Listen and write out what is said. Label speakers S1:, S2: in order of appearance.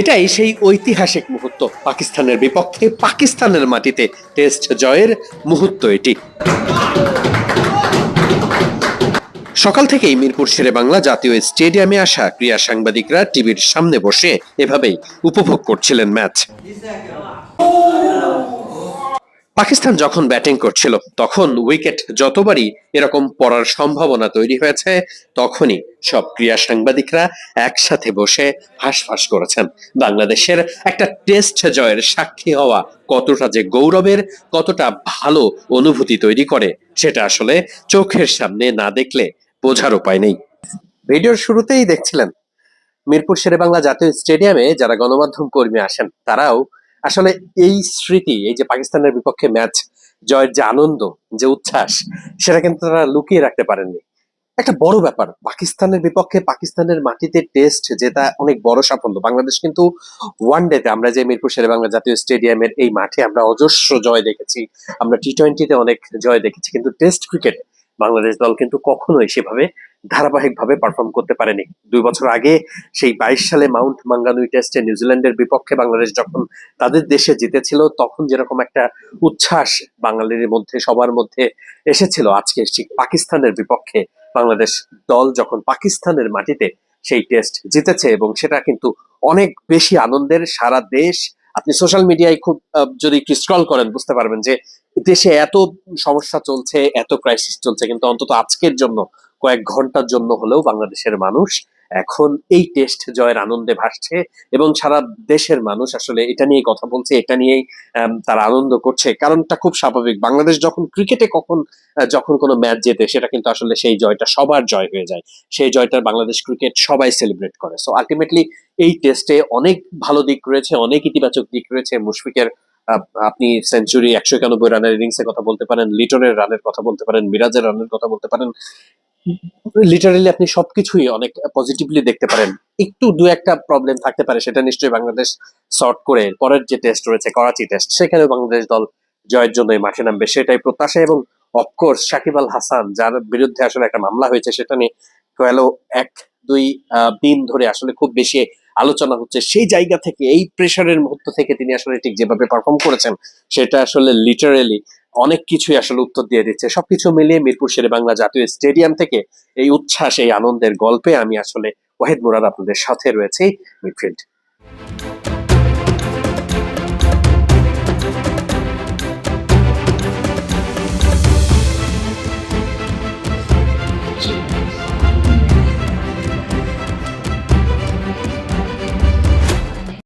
S1: এটাই সেই ঐতিহাসিক মুহূর্ত পাকিস্তানের বিপক্ষে, পাকিস্তানের মাটিতে টেস্ট জয়ের মুহূর্ত এটি। সকাল থেকেই মিরপুর শেরে বাংলা জাতীয় স্টেডিয়ামে আসা ক্রীড়া সাংবাদিকরা টিভির সামনে বসে এভাবেই উপভোগ করছিলেন ম্যাচ। পাকিস্তান যখন ব্যাটিং করছিল, তখন উইকেট যতবারই এরকম পড়ার সম্ভাবনা তৈরি হয়েছে, তখনই সব ক্রীড়া সাংবাদিকরা একসাথে বসে হাঁসফাঁস করেছেন। বাংলাদেশের একটা টেস্ট জয়ের সাক্ষী হওয়া কতটা যে গৌরবের, কতটা ভালো অনুভূতি তৈরি করে, সেটা আসলে চোখের সামনে না দেখলে বোঝার উপায় নেই। ভিডিওর শুরুতেই দেখছিলেন, মিরপুর শেরেবাংলা জাতীয় স্টেডিয়ামে যারা গণমাধ্যম কর্মী আসেন, তারাও আসলে এই স্মৃতি, এই যে পাকিস্তানের বিপক্ষে ম্যাচ জয়ের যে আনন্দ, যে উচ্ছ্বাস, সেটা কিন্তু তারা লুকিয়ে রাখতে পারেননি। একটা বড় ব্যাপার, পাকিস্তানের বিপক্ষে পাকিস্তানের মাটিতে টেস্ট যেটা অনেক বড় সাফল্য। বাংলাদেশ কিন্তু ওয়ান ডেতে আমরা যে মিরপুর শেরে বাংলা জাতীয় স্টেডিয়ামের এই মাঠে আমরা অজস্র জয় দেখেছি, আমরা টি টোয়েন্টিতে অনেক জয় দেখেছি, কিন্তু টেস্ট ক্রিকেটে বাংলাদেশ দল কিন্তু কখনোই সেভাবে ধারাবাহিকভাবে পারফর্ম করতে পারেনি। দুই বছর আগে সেই বাইশ সালে মাউন্ট মাঙ্গানুই টেস্টে নিউজিল্যান্ডের বিপক্ষে বাংলাদেশ যখন তাদের দেশে জিতেছিল, তখন যেরকম একটা উচ্ছ্বাস বাঙালির মধ্যে, সবার মধ্যে এসেছিল। আজকে ঠিক পাকিস্তানের বিপক্ষে বাংলাদেশ দল যখন পাকিস্তানের মাটিতে সেই টেস্ট জিতেছে এবং সেটা কিন্তু অনেক বেশি আনন্দের সারা দেশ। আপনি সোশ্যাল মিডিয়ায় খুব যদি স্ক্রল করেন, বুঝতে পারবেন যে দেশে এত সমস্যা চলছে, এত ক্রাইসিস চলছে, কিন্তু অন্তত আজকের জন্য কয়েক ঘণ্টার জন্য হলেও বাংলাদেশের মানুষ এখন এই টেস্ট জয়ের আনন্দে ভাসছে এবং সারা দেশের মানুষ আসলে এটা নিয়ে কথা বলছে, এটা নিয়েই তারা আনন্দ করছে। কারণটা খুব স্বাভাবিক, বাংলাদেশ যখন ক্রিকেটে কখন যখন কোনো ম্যাচ জেতে, সেটা কিন্তু আসলে সেই জয়টা সবার জয় হয়ে যায়। সেই জয়টার বাংলাদেশ ক্রিকেট সবাই সেলিব্রেট করে। সো আলটিমেটলি এই টেস্টে অনেক ভালো দিক রয়েছে, অনেক ইতিবাচক দিক রয়েছে। মুশফিকের আপনি সেঞ্চুরি একশো একানব্বই রানের ইনিংসের কথা বলতে পারেন, লিটনের রানের কথা বলতে পারেন, মিরাজের রানের কথা বলতে পারেন। লিটারালি আপনি সবকিছুই অনেক পজিটিভলি দেখতে পারেন। একটু দু একটা প্রবলেম থাকতে পারে, সেটা নিশ্চয়ই বাংলাদেশ সর্ট করে পরের যে টেস্ট রয়েছে, করাচি টেস্ট সেখানে বাংলাদেশ দল জয়ের জন্য মাঠে নামবে, সেটাই প্রত্যাশা এবং অফকোর্স সাকিব আল হাসান যার বিরুদ্ধে আসলে একটা মামলা হয়েছে, সেটা নিয়ে এক, দুই দিন ধরে আসলে খুব বেশি আলোচনা হচ্ছে। সেই জায়গা থেকে, এই প্রেশারের মুহূর্ত থেকে তিনি আসলে ঠিক যেভাবে পারফর্ম করেছেন, সেটা আসলে লিটারেলি অনেক কিছুই আসলে উত্তর দিয়ে দিচ্ছে। সবকিছু মিলিয়ে মিরপুর শেরে বাংলা জাতীয় স্টেডিয়াম থেকে এই উচ্ছ্বাস, এই আনন্দের গল্পে আমি আসলে ওয়াহিদ মুরাদ আপনাদের সাথে রয়েছে। মিডফিল্ড